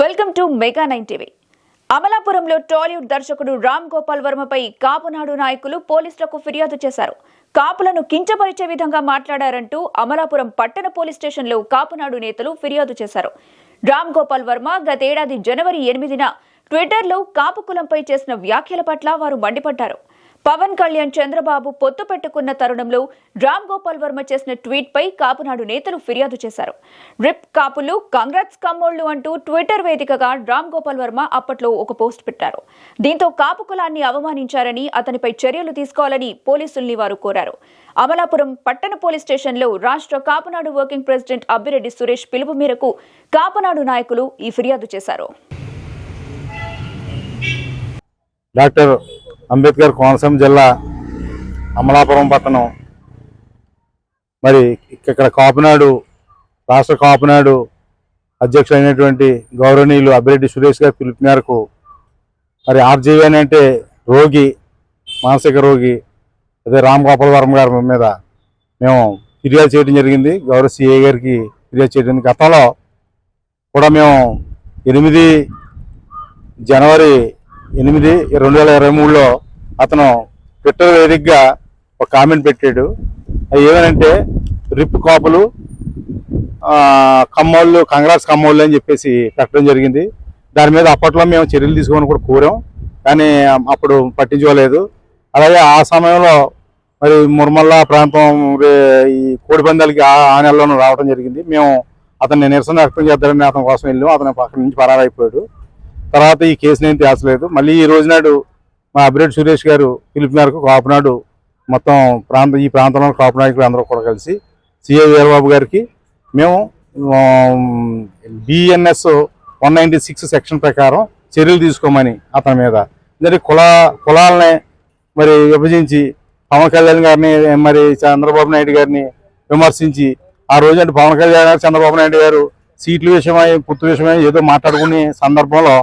Welcome to mega nine TV. అమలాపురంలో Tollywood దర్శకుడు రామ్ గోపాల్ వర్మపై కాపునాడు నాయకులు పోలీసులకు ఫిర్యాదు చేశారు. కాపులను కించపరిచే విధంగా మాట్లాడారంటూ అమలాపురం పట్టణ పోలీస్ స్టేషన్లో కాపునాడు నేతలు ఫిర్యాదు చేశారు. రామ్ గోపాల్ వర్మ గతేడాది జనవరి ఎనిమిదిన ట్విట్టర్లో కాపు కులంపై చేసిన వ్యాఖ్యల పట్ల వారు మండిపడ్డారు. పవన్ కళ్యాణ్ చంద్రబాబు పొత్తు పెట్టుకున్న తరుణంలో రామ్ గోపాల్ వర్మ చేసిన ట్వీట్ పై కాపునాడు నేతలు ఫిర్యాదు చేశారు. రిప్ కాపులు కాంగ్రెస్ కమ్మోళ్ళు అంటూ ట్విట్టర్ వేదికగా రామ్ గోపాల్ వర్మ అప్పట్లో ఒక పోస్ట్ పెట్టారు. దీంతో కాపు కులాన్ని అవమానించారని అతనిపై చర్యలు తీసుకోవాలని పోలీసుల్ని వారు కోరారు. అమలాపురం పట్టణ పోలీస్ స్టేషన్లో రాష్ట్ర కాపునాడు వర్కింగ్ ప్రెసిడెంట్ అబ్బిరెడ్డి సురేష్ పిలుపు మేరకు కాపునాడు నాయకులు ఈ ఫిర్యాదు చేశారు. డాక్టర్ అంబేద్కర్ కోనసీమ జిల్లా అమలాపురం పట్టణం. మరి ఇక్కడ కాపునాడు రాష్ట్ర కాపునాడు అధ్యక్షులైనటువంటి గౌరవనీయులు అభిరెడ్డి సురేష్ గారి పిలుపు మేరకు మరి ఆర్జీవీ అని అంటే రోగి మానసిక రోగి అదే రామ్ గోపాల్ వర్మ గారి మీద మేము ఫిర్యాదు చేయడం జరిగింది. గౌరవ సిఏ గారికి ఫిర్యాదు చేయడం గతంలో కూడా మేము ఎనిమిది జనవరి ఎనిమిది రెండు వేల ఇరవై మూడులో అతను ట్విట్టర్ వేదికగా ఒక కామెంట్ పెట్టాడు. అది ఏమనంటే రిప్ కాపులు కమ్మోళ్ళు కంగ్రాట్స్ కమ్మోళ్ళు అని చెప్పేసి పెట్టడం జరిగింది. దాని మీద అప్పట్లో మేము చర్యలు తీసుకోమని కూడా కోరాం. కానీ అప్పుడు పట్టించుకోలేదు. అలాగే ఆ సమయంలో మరి మురమల్ల ప్రాంతం ఈ కోడిపందాలకి ఆ ఆ నెలలోనూ రావడం జరిగింది. మేము అతన్ని నిరసన వ్యక్తం చేద్దామని అతని కోసం వెళ్ళాం అతను అక్కడి నుంచి పరారైపోయాడు. తర్వాత ఈ కేసుని నేను తేల్చలేదు మళ్ళీ ఈ రోజు నాడు మా అభిరెడ్డి సురేష్ గారు పిలుపు మేరకు కాపునాడు మొత్తం ప్రాంత ఈ ప్రాంతంలో కాపు నాయకులు అందరూ కూడా కలిసి సిఏ వీరబాబు గారికి మేము BNS one ninety six section ప్రకారం చర్యలు తీసుకోమని అతని మీద. ఎందుకంటే కుల కులాలని మరి విభజించి పవన్ కళ్యాణ్ గారిని మరి చంద్రబాబు నాయుడు గారిని విమర్శించి ఆ రోజు అంటే పవన్ కళ్యాణ్ గారు చంద్రబాబు నాయుడు గారు సీట్ల విషయమై పుత్తు విషయమై ఏదో మాట్లాడుకునే సందర్భంలో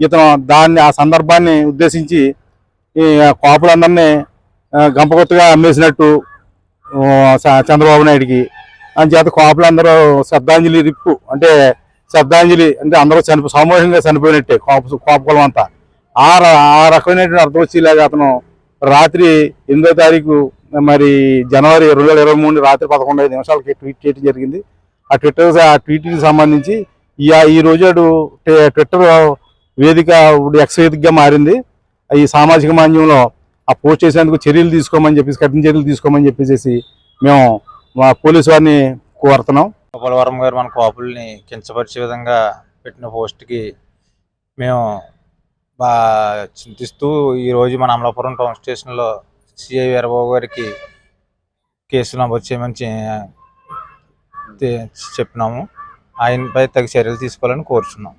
ఇతను దాన్ని ఆ సందర్భాన్ని ఉద్దేశించి ఈ కాపులందరినీ ఆ, గంపగొత్తగా అమ్మేసినట్టు చ- చంద్రబాబు నాయుడికి. అంచేత కాపులందరూ శ్రద్ధాంజలి రిప్పు అంటే శ్రద్ధాంజలి అంటే అందరూ చనిపో సామూహికంగా చనిపోయినట్టే కాపు కాపు అంతా. ఆ ఆ రకమైనటువంటి అర్థం వచ్చేలాగా అతను రాత్రి ఎనిమిదో తారీఖు మరి జనవరి రెండు వేల ఇరవై మూడు రాత్రి పదకొండు ఐదు నిమిషాలకి ట్వీట్ చేయడం జరిగింది. ఆ ట్విట్టర్ ఆ ట్వీట్కి సంబంధించి ఈ ఈ రోజు ట్విట్టర్ వేదిక ఇప్పుడు ఎక్స్ వేదికగా మారింది. ఈ సామాజిక మాధ్యమంలో ఆ పోస్ట్ చేసేందుకు చర్యలు తీసుకోమని చెప్పేసి కఠిన చర్యలు తీసుకోమని చెప్పేసి మేము మా పోలీసు వారిని కోరుతున్నాం. గోపాలవరం గారు మన కాపుల్ని కించపరిచే విధంగా పెట్టిన పోస్ట్కి మేము బాగా చింతిస్తూ ఈరోజు మన అమలాపురం టౌన్ స్టేషన్లో సిఐ వీరబాబు గారికి కేసు నమోదు చేయమని చెప్పినాము. ఆయనపై తగు చర్యలు తీసుకోవాలని కోరుచున్నాం.